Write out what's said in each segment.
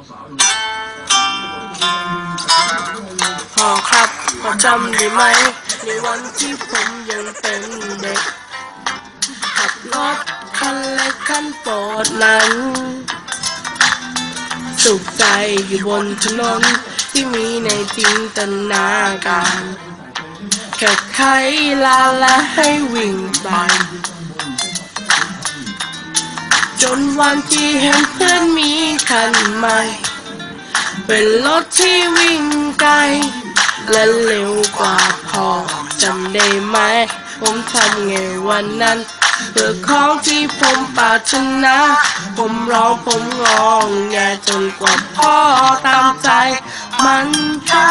พอครับพอจำได้ไหม ในวันที่ผมยังเป็นเด็ก ขับรถคันเล็กคันโปรดนั้น สุขใจอยู่บนถนนที่มีในจินตนาการแค่ไขลาและให้วิ่งไป จนวันที่เห็นเพื่อน ใหม่ เป็นรถที่วิ่งไกล และเร็วกว่าพอจำได้ไหม ผมทำไงวันนั้นเพื่อของที่ผมปรารถนา ผมร้องผมงองแงจนกว่าพ่อตามใจ มันแค่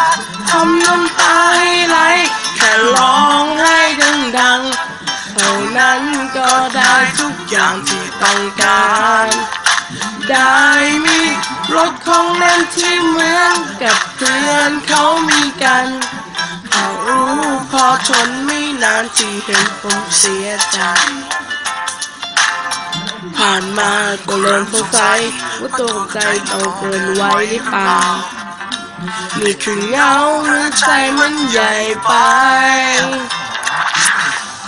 ทำน้ำตาให้ไหลแค่ร้องให้ดังๆเท่านั้นก็ได้ทุกอย่างที่ต้องการได้ รถของเล่นที่เหมือนกับเพื่อนเขามีกันเอารู้พอทนไม่นานที่เห็นผมเสียใจ ผ่านมาก็เริ่มสงสัยว่าตัวของใจเอาเกินไว้หรือเปล่านี่คือเงาหรือใจมันใหญ่ไป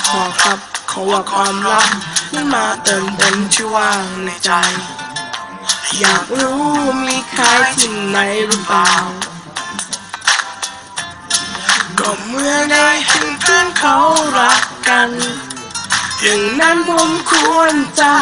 ขอครับขอว่าความรักไม่มาเติมเต็มที่ว่างในใจ อยากรู้มีใครที่ไหนหรือเปล่า ก็เมื่อได้เห็นเพื่อนเขารักกัน อย่างนั้นผมควรจะ